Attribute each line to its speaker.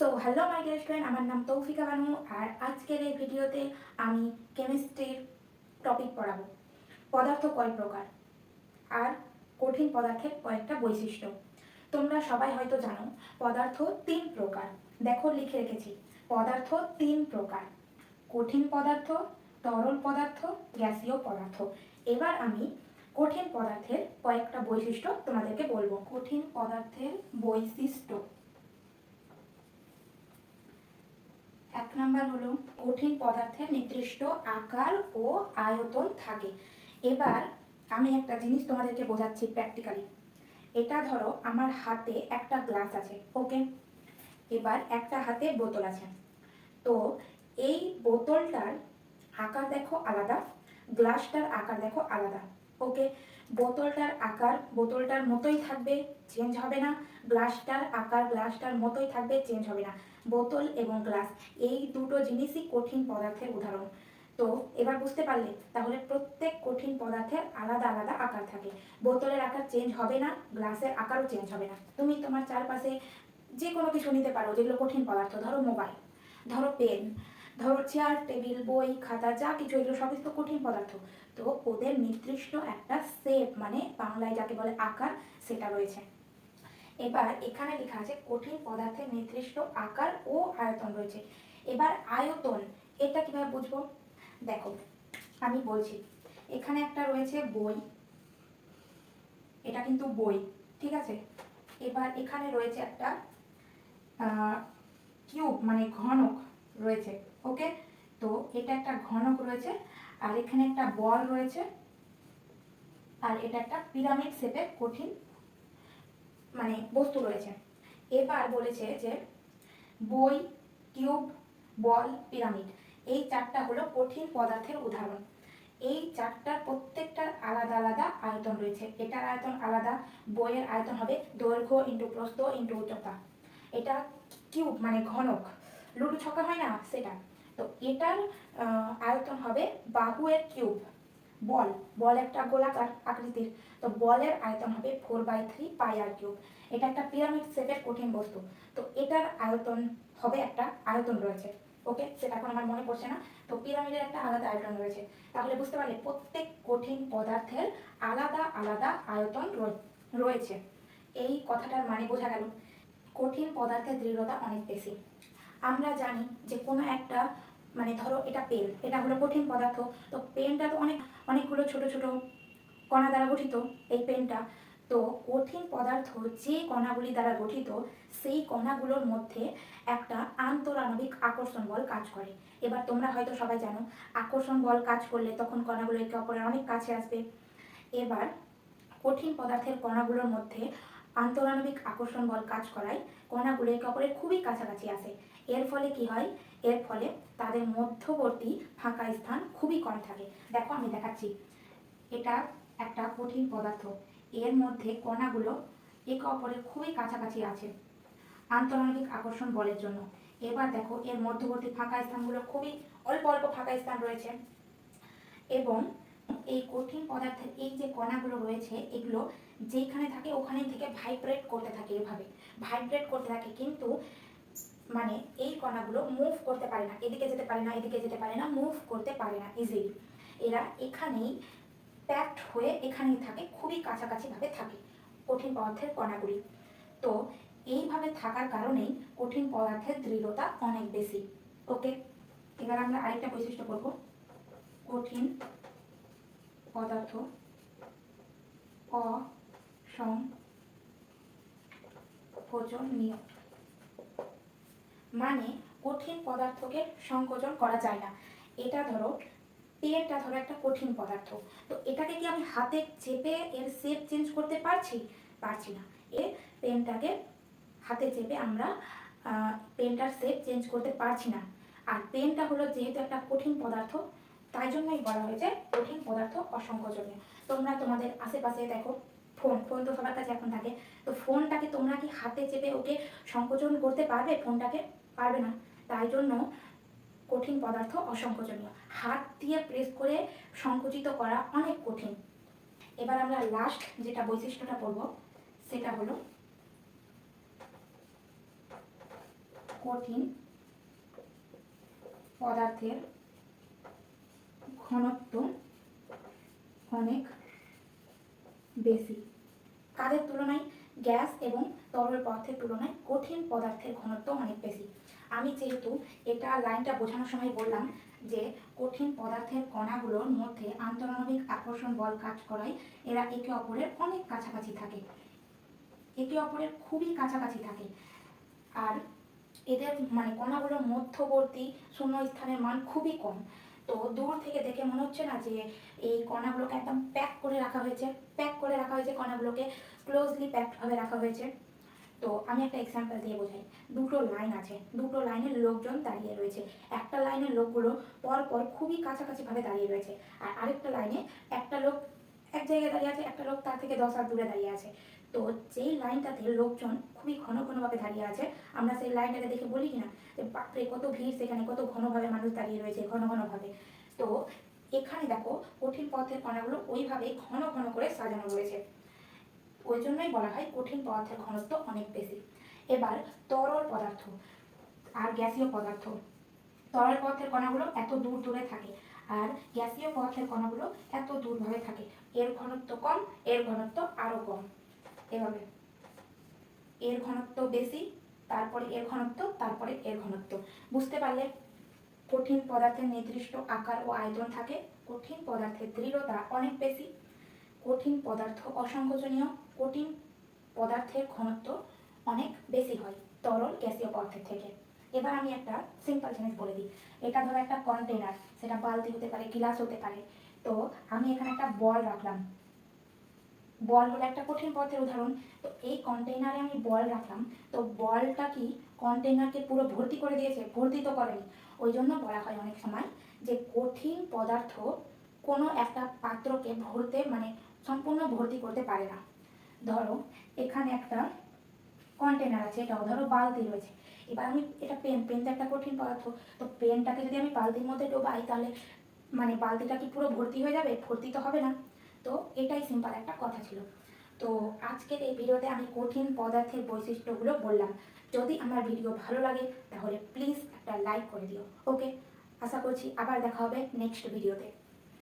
Speaker 1: So hello my dear student আমার নাম তৌফিকা বানু। আর আজকের এই ভিডিওতে আমি কেমিস্ট্রির টপিক পড়াবো। পদার্থ কয় প্রকার? আর কঠিন পদার্থের কয়েকটা বৈশিষ্ট্য। তোমরা সবাই হয়তো জানো, পদার্থ তিন প্রকার। দেখো, লিখে রেখেছি। পদার্থ তিন প্রকার। কঠিন পদার্থ, তরল পদার্থ, গ্যাসীয় পদার্থ। এবার আমি কঠিন পদার্থের কয়েকটা বৈশিষ্ট্য তোমাদেরকে বলব। কঠিন পদার্থের বৈশিষ্ট্য। এক নাম্বার হলো, কঠিন পদার্থের নির্দিষ্ট আকার ও আয়তন থাকে। এবার আমি একটা জিনিস তোমাদেরকে বোঝাচ্ছি প্র্যাকটিক্যালি এটা ধরো, আমার হাতে একটা গ্লাস আছে ওকে এবার একটা হাতে বোতল আছে। তো এই বোতলটার আকার দেখো আলাদা গ্লাসটার আকার দেখো আলাদা। ওকে, বোতলটার আকার বোতলটার মতোই থাকবে চেঞ্জ হবে না। গ্লাসটার আকার গ্লাসটার মতোই থাকবে চেঞ্জ হবে না। বোতল এবং গ্লাস, এই দুটো জিনিসই কঠিন পদার্থের উদাহরণ। তো, এবার বুঝতে পারলে, তাহলে প্রত্যেক কঠিন পদার্থের আলাদা আলাদা আকার থাকে। বোতলের আকার চেঞ্জ হবে না, গ্লাসের আকারও চেঞ্জ হবে না। তুমি তোমার চারপাশে যে কোনো কিছু নিতে পারো, যেগুলো কঠিন পদার্থ, ধরো মোবাইল ধরো পেন ধরো চেয়ার টেবিল বই, খাতা, যা কিছু, এগুলো সবই তো কঠিন পদার্থ। তো ওদের নির্দিষ্ট একটা শেপ মানে বাংলায় যাকে বলে আকার, সেটা রয়েছে। এবার এখানে লেখা আছে কঠিন পদার্থের নির্দিষ্ট আকার ও আয়তন রয়েছে। এবার আয়তন, এটা কীভাবে বুঝব? দেখো, আমি বলছি, এখানে একটা রয়েছে বই, এটা কিন্তু বই, ঠিক আছে? এবার এখানে রয়েছে একটা কিউব মানে ঘনক। রয়েছে ওকে তো এটা একটা ঘনক রয়েছে, আর এখানে একটা বল রয়েছে, আর এটা একটা পিরামিড শেপের কঠিন মানে বস্তু রয়েছে। এবার বলেছে যে বই কিউব বল, পিরামিড, এই চারটা হলো কঠিন পদার্থের উদাহরণ। এই চারটার প্রত্যেকটার আলাদা আলাদা আয়তন রয়েছে। এটার আয়তন আলাদা, বইয়ের আয়তন হবে দৈর্ঘ্য ইন্টু প্রস্থ ইন্টু উচ্চতা। এটা কিউব মানে ঘনক। লুডু ছকা হয় না? সেটা তো এটার আয়তন হবে বাহুয়ের কিউব। বল বল একটা গোলাকার আকৃতির। তো বলের আয়তন হবে ফোর বাই থ্রি পাই আর কিউব এটা একটা পিরামিড শেপের কঠিন বস্তু। তো এটার আয়তন হবে একটা আয়তন রয়েছে। ওকে সেটা এখন আমার মনে পড়ছে না। তো পিরামিডের একটা আলাদা আয়তন রয়েছে। তাহলে বুঝতে পারলে প্রত্যেক কঠিন পদার্থের আলাদা আলাদা আয়তন রয়েছে। এই কথাটার মানে বোঝা গেল। কঠিন পদার্থের দৃঢ়তা অনেক বেশি। আমরা জানি যে কোনো একটা মানে ধরো এটা পেন এটা হলো কঠিন পদার্থ, তো পেনটা তো অনেক, অনেকগুলো ছোট ছোট কণা দ্বারা গঠিত এই পেনটা তো কঠিন পদার্থ যে কণাগুলি দ্বারা গঠিত, সেই কণাগুলোর মধ্যে একটা আন্তরাণবিক আকর্ষণ বল কাজ করে। এবার তোমরা হয়তো সবাই জানো, আকর্ষণ বল কাজ করলে তখন কণাগুলো একে অপরের অনেক কাছে আসবে। এবার কঠিন পদার্থের কণাগুলোর মধ্যে আন্তরাণবিক আকর্ষণ বল কাজ করায় কণাগুলো একে অপরের খুবই কাছাকাছি আসে এর ফলে কি হয়? এর ফলে তাদের মধ্যবর্তী ফাঁকা স্থান খুবই কম থাকে। দেখো, আমি দেখাচ্ছি। এটা একটা কঠিন পদার্থ। এর মধ্যে কণাগুলো একে অপরের খুবই কাছাকাছি আছে আন্তরাণবিক আকর্ষণ বলের জন্য। এবার দেখো, এর মধ্যবর্তী ফাঁকা স্থানগুলো খুবই অল্প অল্প ফাঁকা স্থান রয়েছে। এবং এই কঠিন পদার্থের এই যে কণাগুলো রয়েছে, এগুলো যেখানে থাকে ওখানে থেকে ভাইব্রেট করতে থাকে এভাবে। ভাইব্রেট করতে থাকে কিন্তু মানে এই কণাগুলো মুভ করতে পারে না। এদিকে যেতে পারে না, এদিকে যেতে পারে না মুভ করতে পারে না ইজিলি এরা এখানেই প্যাকড হয়ে এখানেই থাকে, খুবই কাছাকাছিভাবে থাকে কঠিন পদার্থের কণাগুলি। তো এইভাবে থাকার কারণেই কঠিন পদার্থের দৃঢ়তা অনেক বেশি। ওকে এবার আমরা আরেকটা বৈশিষ্ট্য করব কঠিন পদার্থ অসংকোচনীয় মানে কঠিন পদার্থকে সংকোচন করা যায় না। এটা ধরো পেনটা ধরো একটা কঠিন পদার্থ। তো এটাকে কি আমি হাতে চেপে এর শেপ চেঞ্জ করতে পারছি? পারছি না। এ পেনটাকে হাতে চেপে আমরা পেনটার শেপ চেঞ্জ করতে পারছি না। আর পেনটা হলো যেহেতু একটা কঠিন পদার্থ তাই জন্যই বলা হয়েছে কঠিন পদার্থ অসংকোচনীয়। তোমরা তোমাদের আশেপাশে দেখো, ফোন ফোন তো সবার কাছে এখন থাকে। তো ফোনটাকে তোমরা কি হাতে চেপে ওকে সংকোচন করতে পারবে? ফোনটাকে পারবে না। তাই জন্য কঠিন পদার্থ অসংকোচনীয়। হাত দিয়ে প্রেস করে সংকুচিত করা অনেক কঠিন। এবার আমরা লাস্ট যেটা বৈশিষ্ট্যটা পড়ব সেটা হলো কঠিন পদার্থের ঘনত্ব অনেক বেশি। কাদের তুলনায় গ্যাস এবং তরল পদার্থের তুলনায় কঠিন পদার্থের ঘনত্ব অনেক বেশি। আমি যেহেতু এটা লাইনটা বোঝানোর সময় বললাম যে কঠিন পদার্থের কণাগুলোর মধ্যে আন্তরাণবিক আকর্ষণ বল কাজ করায় এরা একে অপরের অনেক কাছাকাছি থাকে। একে অপরের খুবই কাছাকাছি থাকে। আর এদের মানে কণাগুলোর মধ্যবর্তী শূন্য স্থানের মান খুবই কম। তো দূর থেকে দেখে মনে হচ্ছে না যে এই কণাগুলোকে একদম প্যাক করে রাখা হয়েছে প্যাক করে রাখা হয়েছে কণাগুলোকে ক্লোজলি প্যাকডভাবে রাখা হয়েছে। তো আমি একটা এক্সাম্পল দিয়ে বোঝাই। দুটো লাইন আছে, দুটো লাইনের লোকজন দাঁড়িয়ে রয়েছে। একটা লাইনের লোকগুলো পর পর খুবই কাছাকাছি ভাবে দাঁড়িয়ে রয়েছে। আর আরেকটা লাইনে একটা লোক এক জায়গায় দাঁড়িয়ে আছে, একটা লোক তার থেকে দশ হাত দূরে দাঁড়িয়ে আছে। তো যেই লাইনটাতে লোকজন খুবই ঘন ঘনভাবে দাঁড়িয়ে আছে, আমরা সেই লাইনটাকে দেখে বলি কিনা যে, বাপরে, কত ভিড় সেখানে, কত ঘনভাবে মানুষ দাঁড়িয়ে রয়েছে, ঘন ঘনভাবে। তো এখানে দেখো, কঠিন পথের কণাগুলো ওইভাবে ঘন ঘন করে সাজানো রয়েছে। ওই জন্যই বলা হয় কঠিন পদার্থের ঘনত্ব অনেক বেশি। এবার তরল পদার্থ আর গ্যাসীয় পদার্থ। তরল পদার্থের কণাগুলো এত দূর দূরে থাকে আর গ্যাসীয় পদার্থের কণাগুলো এত দূরভাবে থাকে। এর ঘনত্ব কম, এর ঘনত্ব আরও কম। এভাবে। এর ঘনত্ব বেশি, তারপরে এর ঘনত্ব, তারপরে এর ঘনত্ব। বুঝতে পারলে কঠিন পদার্থের নির্দিষ্ট আকার ও আয়তন থাকে। কঠিন পদার্থের দৃঢ়তা অনেক বেশি। কঠিন পদার্থ অসংকোচনীয়। কঠিন পদার্থের ঘনত্ব অনেক বেশি হয় তরল গ্যাসীয় পদার্থের থেকে। এবার আমি একটা সিম্পল জিনিস বলে দিই। এটা ধরো একটা কন্টেনার সেটা বালতি হতে পারে, গিলাস হতে পারে। তো আমি এখানে একটা বল রাখলাম। বল হলো একটা কঠিন পদার্থের উদাহরণ। তো এই কন্টেইনারে আমি বল রাখলাম। তো বলটা কি? কন্টেইনারকে পুরো ভর্তি করে দিয়েছে, ভর্তি তো করেনি। ওই জন্য বলা হয় অনেক সময় যে কঠিন পদার্থ কোনো একটা পাত্রকে ভরতে মানে সম্পূর্ণ ভর্তি করতে পারে না। ধরো, এখানে একটা কন্টেনার আছে, এটাও ধরো বালতি রয়েছে। এবার আমি, এটা পেন পেন তো একটা কঠিন পদার্থ। তো পেনটাকে যদি আমি বালতির মধ্যে ডোবাই, তাহলে মানে বালতিটা কি পুরো ভর্তি হয়ে যাবে? ভর্তি তো হবে না। তো এটাই সিম্পল একটা কথা ছিল। তো আজকের এই ভিডিওতে আমি কঠিন পদার্থের বৈশিষ্ট্যগুলো বললাম। যদি আমার ভিডিও ভালো লাগে, তাহলে প্লিজ একটা লাইক করে দিও। ওকে আশা করছি আবার দেখা হবে নেক্সট ভিডিওতে